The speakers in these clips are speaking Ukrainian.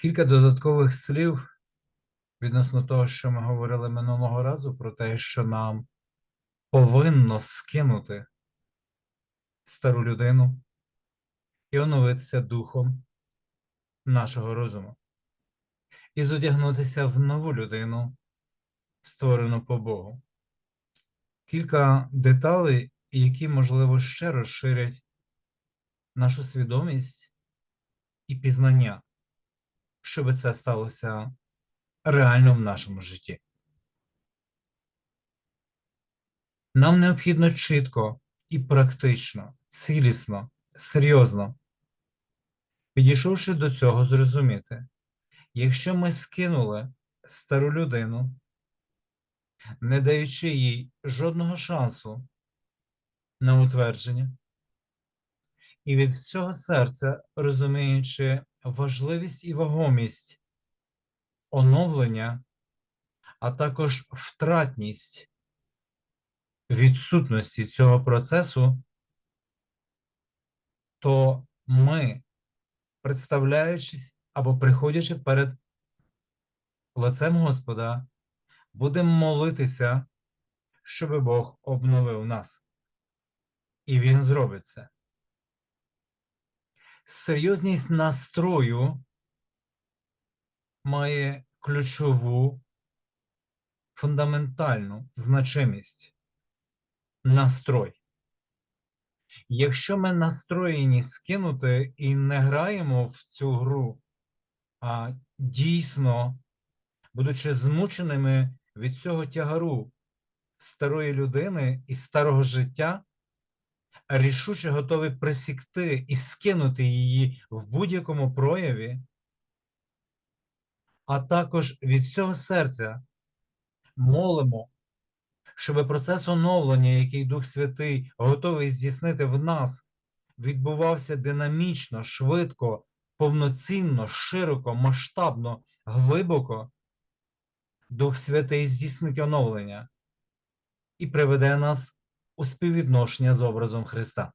Кілька додаткових слів відносно того, що ми говорили минулого разу, про те, що нам повинно скинути стару людину і оновитися духом нашого розуму, і зодягнутися в нову людину, створену по Богу. Кілька деталей, які, можливо, ще розширять нашу свідомість і пізнання, щоб це сталося реально в нашому житті. Нам необхідно чітко і практично, цілісно, серйозно, підійшовши до цього, зрозуміти, якщо ми скинули стару людину, не даючи їй жодного шансу на утвердження, і від всього серця розуміючи важливість і вагомість оновлення, а також втратність відсутності цього процесу, то ми, представляючись або приходячи перед лицем Господа, будемо молитися, щоб Бог обновив нас. І Він зробить це. Серйозність настрою має ключову фундаментальну значимість настрой. Якщо ми настроєні скинути і не граємо в цю гру, а дійсно, будучи змученими від цього тягару старої людини і старого життя, рішуче готові присікти і скинути її в будь-якому прояві, а також від всього серця молимо, щоб процес оновлення, який Дух Святий готовий здійснити в нас, відбувався динамічно, швидко, повноцінно, широко, масштабно, глибоко. Дух Святий здійснить оновлення і приведе нас у співвідношення з образом Христа.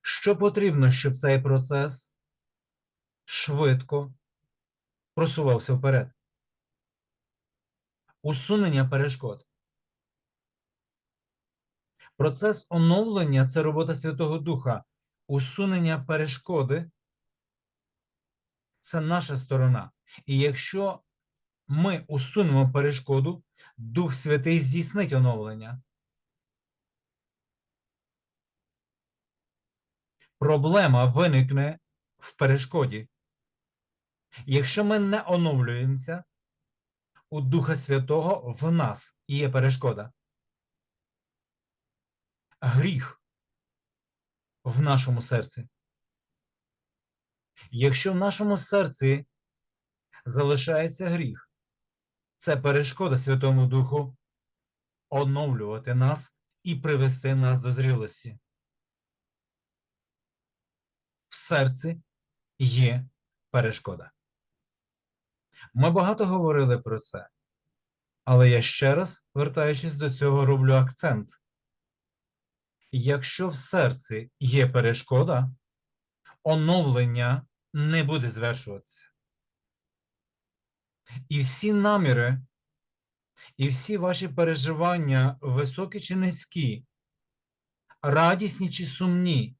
Що потрібно, щоб цей процес швидко просувався вперед? Усунення перешкод. Процес оновлення це робота Святого Духа. Усунення перешкоди це наша сторона. І якщо ми усунемо перешкоду, Дух Святий здійснить оновлення. Проблема виникне в перешкоді. Якщо ми не оновлюємося, у Духа Святого в нас є перешкода. Гріх в нашому серці. Якщо в нашому серці залишається гріх, це перешкода Святому Духу оновлювати нас і привести нас до зрілості. В серці є перешкода. Ми багато говорили про це, але я ще раз, вертаючись до цього, роблю акцент. Якщо в серці є перешкода, оновлення не буде звершуватися. І всі наміри, і всі ваші переживання, високі чи низькі, радісні чи сумні,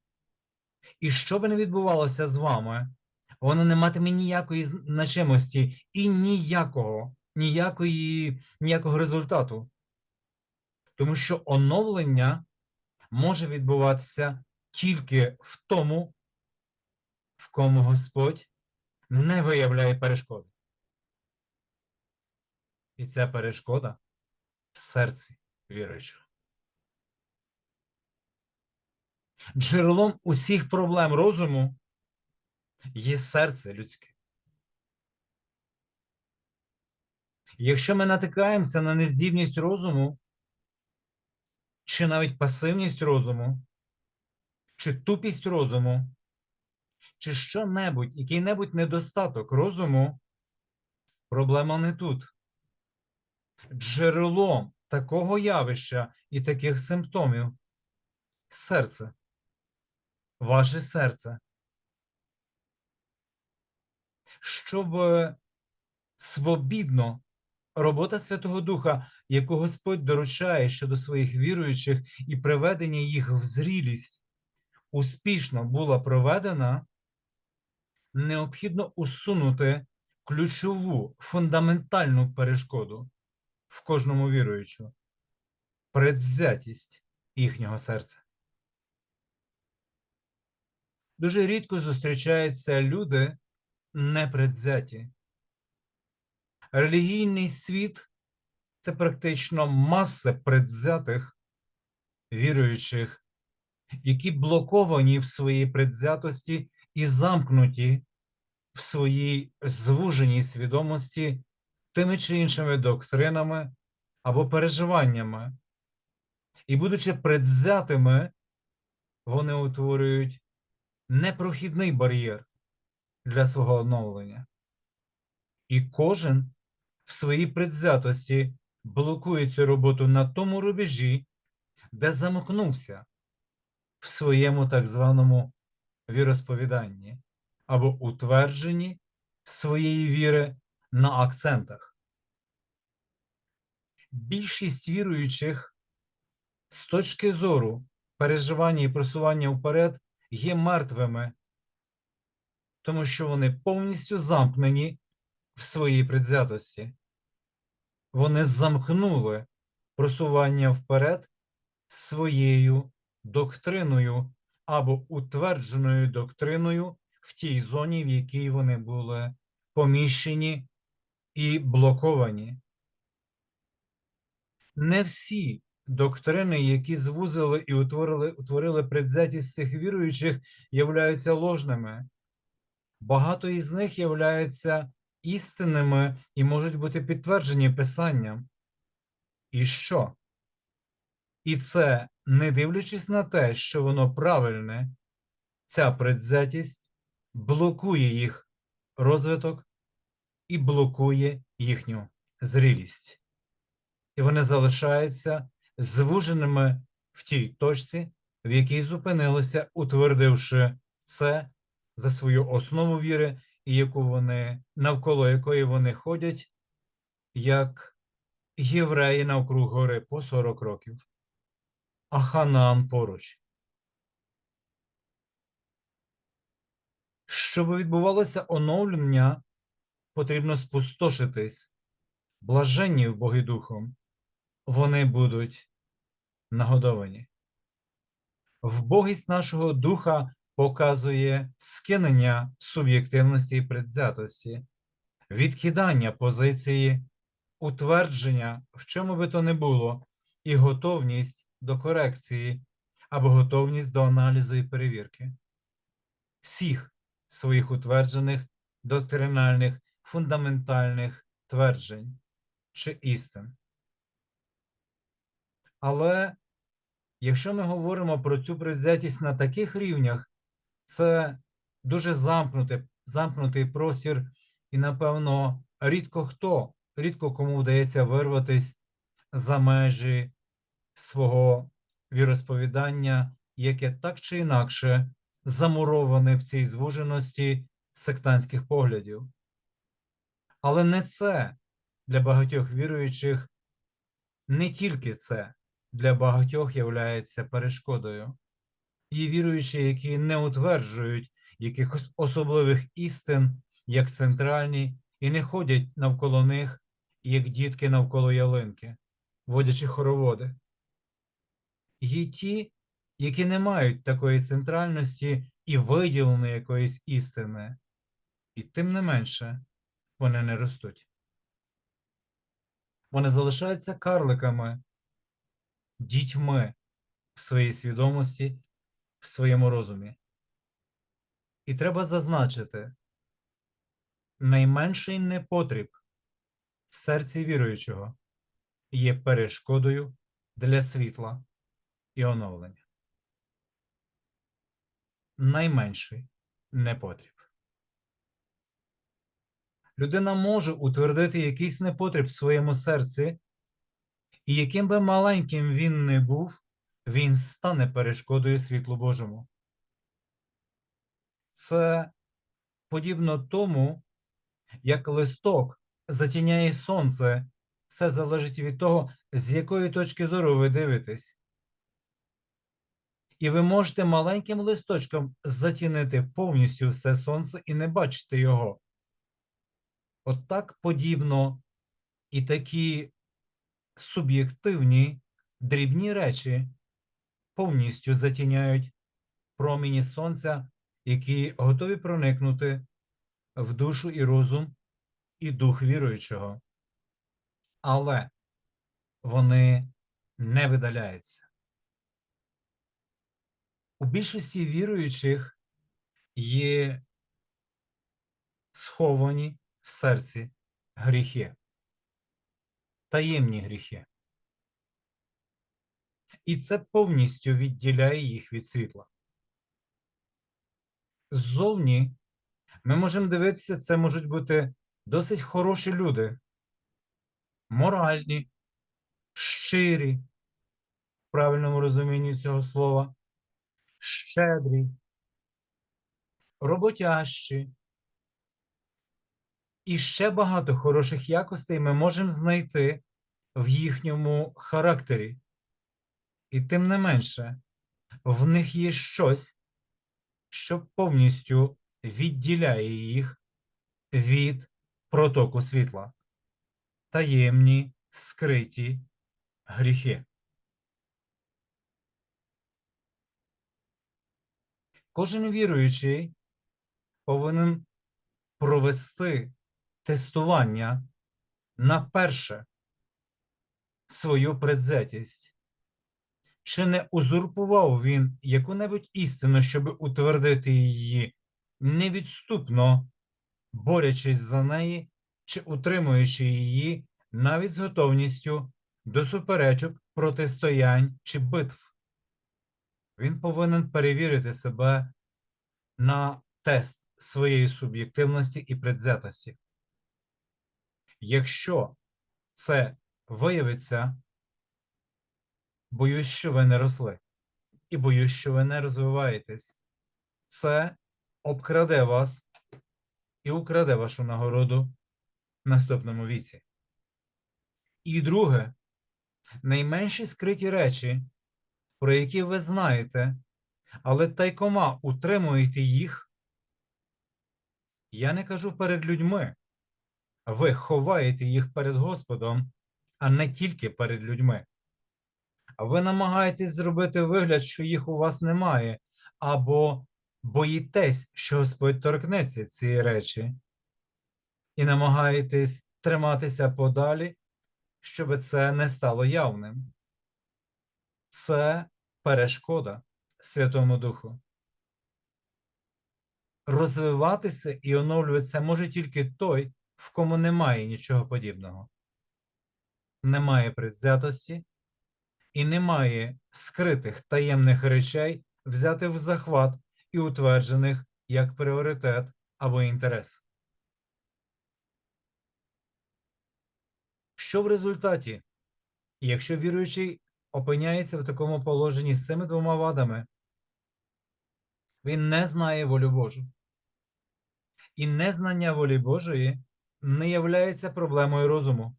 і що би не відбувалося з вами, воно не матиме ніякої значимості і ніякого, ніякої, ніякого результату. Тому що оновлення може відбуватися тільки в тому, в кому Господь не виявляє перешкоди. І ця перешкода в серці віруючого. Джерелом усіх проблем розуму є серце людське. Якщо ми натикаємося на нездібність розуму, чи навіть пасивність розуму, чи тупість розуму, чи що-небудь, який-небудь недостаток розуму, проблема не тут. Джерелом такого явища і таких симптомів серце. Ваше серце. Щоб е, свобідно робота Святого Духа, яку Господь доручає щодо своїх віруючих і приведення їх в зрілість, успішно була проведена, необхідно усунути ключову фундаментальну перешкоду в кожному віруючому предвзятість їхнього серця. Дуже рідко зустрічаються люди непредвзяті. Релігійний світ це практично маса предвзятих віруючих, які блоковані в своїй предвзятості і замкнуті в своїй звуженій свідомості тими чи іншими доктринами або переживаннями. І, будучи предвзятими, вони утворюють непрохідний бар'єр для свого оновлення. І кожен в своїй предвзятості блокує цю роботу на тому рубежі, де замкнувся в своєму так званому віросповіданні або утвердженні своєї віри на акцентах. Більшість віруючих з точки зору переживання і просування вперед є мертвими, тому що вони повністю замкнені в своїй предвзятості. Вони замкнули просування вперед своєю доктриною або утвердженою доктриною в тій зоні, в якій вони були поміщені і блоковані. Не всі доктрини, які звузили і утворили, утворили предвзятість цих віруючих, являються ложними. Багато із них являються істинними і можуть бути підтверджені Писанням. І що? І це, не дивлячись на те, що воно правильне, ця предвзятість блокує їх розвиток і блокує їхню зрілість. І вони залишаються звуженими в тій точці, в якій зупинилися, утвердивши це за свою основу віри, і яку вони навколо якої вони ходять, як євреї навкруг гори по 40 років, а Ханаан поруч. Щоб відбувалося оновлення, потрібно спустошитись, блаженні в Боги Духом, вони будуть нагодовані. Вбогість нашого духа показує скинення суб'єктивності і предвзятості, відкидання позиції, утвердження, в чому би то не було, і готовність до корекції або готовність до аналізу і перевірки. Всіх своїх утверджених доктринальних фундаментальних тверджень чи істин. Але якщо ми говоримо про цю предвзятість на таких рівнях, це дуже замкнутий, замкнутий простір, і, напевно, рідко хто, рідко кому вдається вирватися за межі свого віросповідання, яке так чи інакше замуроване в цій звуженості сектантських поглядів. Але не це для багатьох віруючих, не тільки це для багатьох являється перешкодою. Є віруючі, які не утверджують якихось особливих істин як центральні, і не ходять навколо них, як дітки навколо ялинки, водячи хороводи. Є ті, які не мають такої центральності і виділеної якоїсь істини, і тим не менше вони не ростуть. Вони залишаються карликами, дітьми в своїй свідомості, в своєму розумі. І треба зазначити найменший непотріб в серці віруючого є перешкодою для світла і оновлення. Найменший непотріб. Людина може утвердити якийсь непотріб в своєму серці, і яким би маленьким він не був, він стане перешкодою світлу Божому. Це подібно тому, як листок затіняє сонце, все залежить від того, з якої точки зору ви дивитесь. І ви можете маленьким листочком затінити повністю все сонце і не бачити його. От так подібно і такі суб'єктивні дрібні речі повністю затіняють проміні сонця, які готові проникнути в душу і розум і дух віруючого. Але вони не видаляються. У більшості віруючих є сховані в серці гріхи, таємні гріхи. І це повністю відділяє їх від світла. Ззовні ми можемо дивитися, це можуть бути досить хороші люди, моральні, щирі, в правильному розумінні цього слова, щедрі, роботящі. І ще багато хороших якостей ми можемо знайти в їхньому характері. І тим не менше, в них є щось, що повністю відділяє їх від протоку світла, таємні, скриті гріхи. Кожен віруючий повинен провести тестування на перше свою предзятість. Чи не узурпував він яку-небудь істину, щоб утвердити її невідступно, борючись за неї чи утримуючи її навіть з готовністю до суперечок, протистоянь чи битв? Він повинен перевірити себе на тест своєї суб'єктивності і предвзятості. Якщо це виявиться, боюсь, що ви не росли, і боюсь, що ви не розвиваєтесь, це обкраде вас і украде вашу нагороду в наступному віці. І друге, найменші скриті речі, про які ви знаєте, але тайкома утримуєте їх, я не кажу перед людьми. Ви ховаєте їх перед Господом, а не тільки перед людьми. Ви намагаєтесь зробити вигляд, що їх у вас немає, або боїтесь, що Господь торкнеться цієї речі, і намагаєтесь триматися подалі, щоб це не стало явним. Це перешкода Святому Духу. Розвиватися і оновлюватися може тільки той, в кому немає нічого подібного. Немає предвзятості і немає скритих таємних речей, взятих в захват і утверджених як пріоритет або інтерес. Що в результаті, якщо віруючий опиняється в такому положенні з цими двома вадами, він не знає волю Божу. І незнання волі Божої не являється проблемою розуму.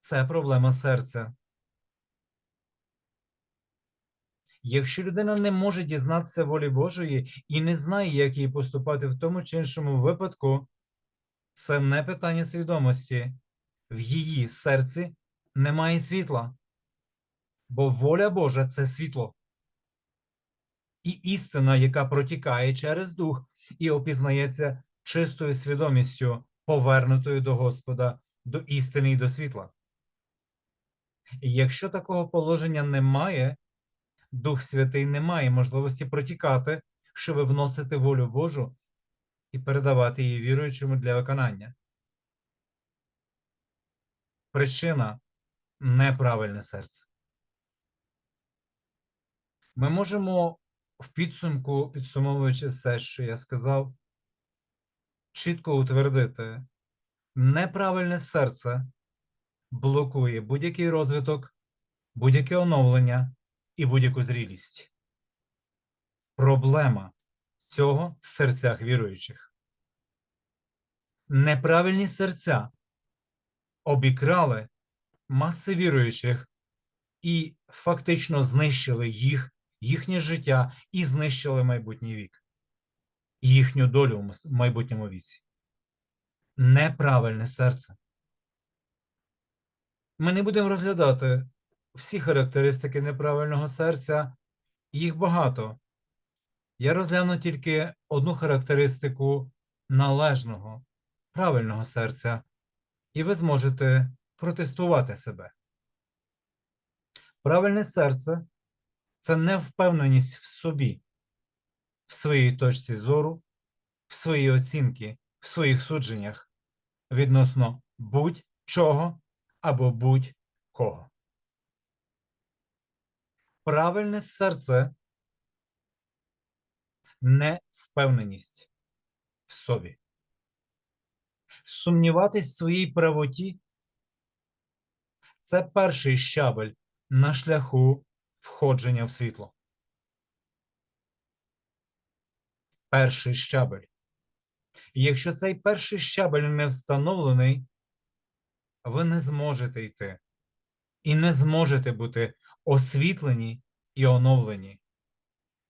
Це проблема серця. Якщо людина не може дізнатися волі Божої і не знає, як їй поступати в тому чи іншому випадку, це не питання свідомості. В її серці немає світла, бо воля Божа це світло. І істина, яка протікає через дух і опізнається чистою свідомістю, повернутою до Господа, до істини і до світла. І якщо такого положення немає, Дух Святий не має можливості протікати, щоб вносити волю Божу і передавати її віруючому для виконання. Причина неправильне серце. Ми можемо в підсумку, підсумовуючи все, що я сказав, чітко утвердити, неправильне серце блокує будь-який розвиток, будь-яке оновлення, і будь-яку зрілість. Проблема цього в серцях віруючих. Неправильні серця обікрали маси віруючих і фактично знищили їх, їхнє життя і знищили майбутній вік, їхню долю в майбутньому віці. Неправильне серце. Ми не будемо розглядати всі характеристики неправильного серця, їх багато. Я розгляну тільки одну характеристику належного, правильного серця, і ви зможете протестувати себе. Правильне серце це невпевненість в собі, в своїй точці зору, в своїй оцінки, в своїх судженнях відносно будь-чого або будь-кого. Правильне серце невпевненість в собі. Сумніватись в своїй правоті це перший щабель на шляху входження в світло. Перший щабель. І якщо цей перший щабель не встановлений, ви не зможете йти і не зможете бути освітлені і оновлені.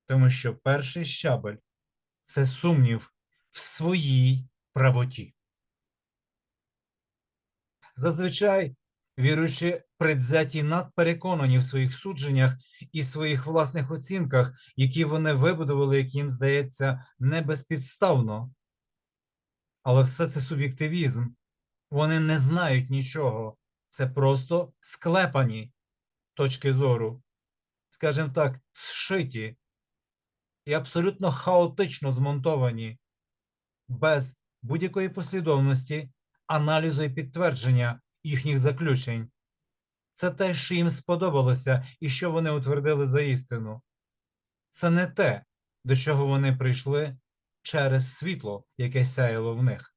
Тому що перший щабель це сумнів в своїй правоті. Зазвичай віруючи предвзяті надпереконані в своїх судженнях і своїх власних оцінках, які вони вибудували, як їм здається, не безпідставно. Але все це суб'єктивізм. Вони не знають нічого. Це просто склепані точки зору, скажімо так, зшиті і абсолютно хаотично змонтовані, без будь-якої послідовності, аналізу і підтвердження їхніх заключень. Це те, що їм сподобалося і що вони утвердили за істину. Це не те, до чого вони прийшли через світло, яке сяяло в них.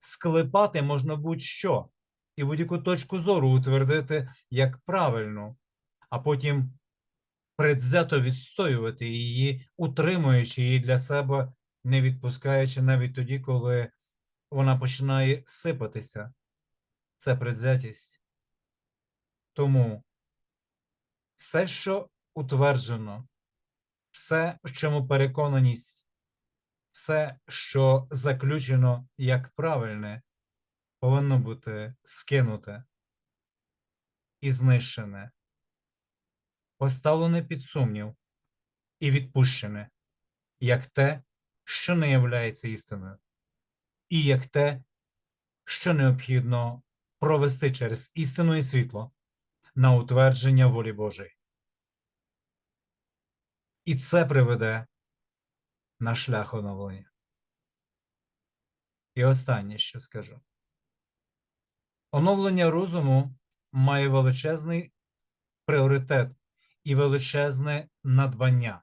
Склепати можна будь-що і будь-яку точку зору утвердити як правильну, а потім предвзято відстоювати її, утримуючи її для себе, не відпускаючи навіть тоді, коли вона починає сипатися. Це предвзятість. Тому все, що утверджено, все, в чому переконаність, все, що заключено як правильне, повинно бути скинуте і знищене, поставлене під сумнів і відпущене, як те, що не являється істиною, і як те, що необхідно провести через істину і світло на утвердження волі Божої. І це приведе на шлях оновлення. І останнє, що скажу. Оновлення розуму має величезний пріоритет і величезне надбання.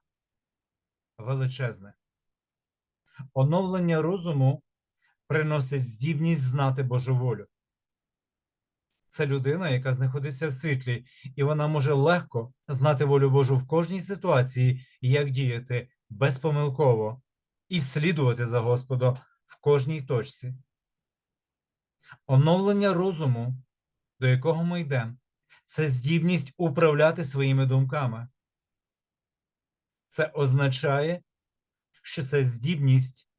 Величезне. Оновлення розуму приносить здібність знати Божу волю. Це людина, яка знаходиться в світлі, і вона може легко знати волю Божу в кожній ситуації, як діяти безпомилково і слідувати за Господом в кожній точці. Оновлення розуму, до якого ми йдемо, це здібність управляти своїми думками. Це означає, що це здібність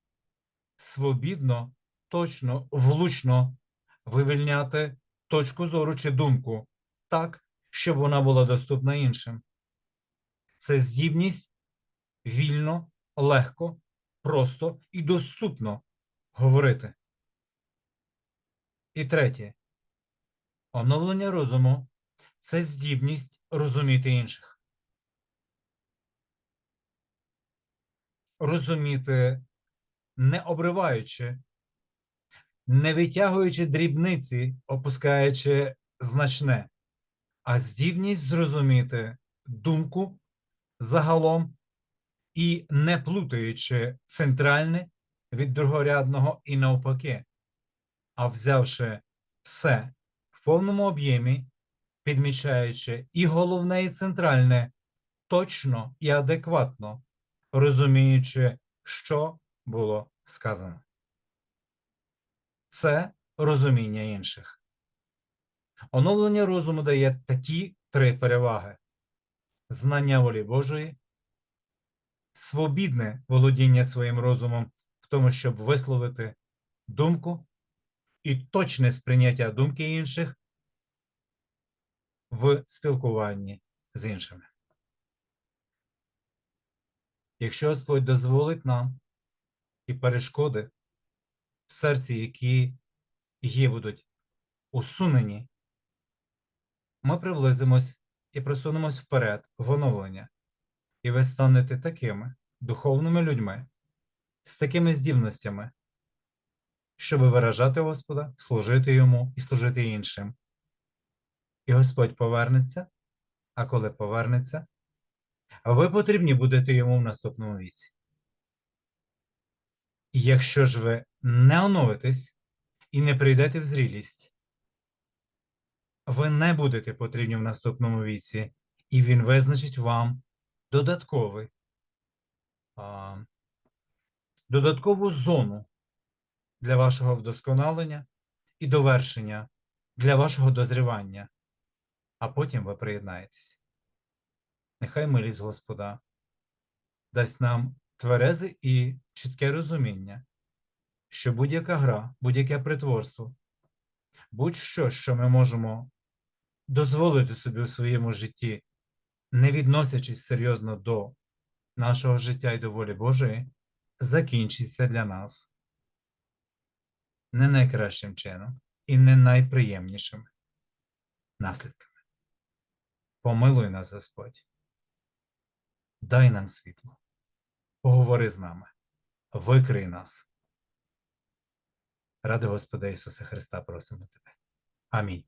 свобідно, точно, влучно вивільняти точку зору чи думку так, щоб вона була доступна іншим. Це здібність вільно, легко, просто і доступно говорити. І третє. Оновлення розуму це здібність розуміти інших. Розуміти, не обриваючи, не витягуючи дрібниці, опускаючи значне, а здібність зрозуміти думку загалом і не плутаючи центральне від другорядного і навпаки, а взявши все в повному об'ємі підмічаючи і головне, і центральне точно і адекватно, розуміючи, що було сказано. Це розуміння інших. Оновлення розуму дає такі три переваги: знання волі Божої, свобідне володіння своїм розумом в тому, щоб висловити думку, і точне сприйняття думки інших в спілкуванні з іншими. Якщо Господь дозволить нам і перешкоди в серці, які є, будуть усунені, ми приблизимось і просунемось вперед в оновлення, і ви станете такими духовними людьми, з такими здібностями, щоб виражати Господа, служити йому і служити іншим. І Господь повернеться, а коли повернеться, ви потрібні будете йому в наступному віці. Якщо ж ви не оновитесь і не прийдете в зрілість, ви не будете потрібні в наступному віці, і він визначить вам додатковий, а, додаткову зону для вашого вдосконалення і довершення для вашого дозрівання, а потім ви приєднаєтесь. Нехай милість Господа дасть нам тверезе і чітке розуміння, що будь-яка гра, будь-яке притворство, будь-що, що ми можемо дозволити собі у своєму житті, не відносячись серйозно до нашого життя і до волі Божої, закінчиться для нас не найкращим чином і не найприємнішими наслідками. Помилуй нас, Господь. Дай нам світло, поговори з нами, викрий нас. Ради Господа Ісуса Христа просимо Тебе. Амінь.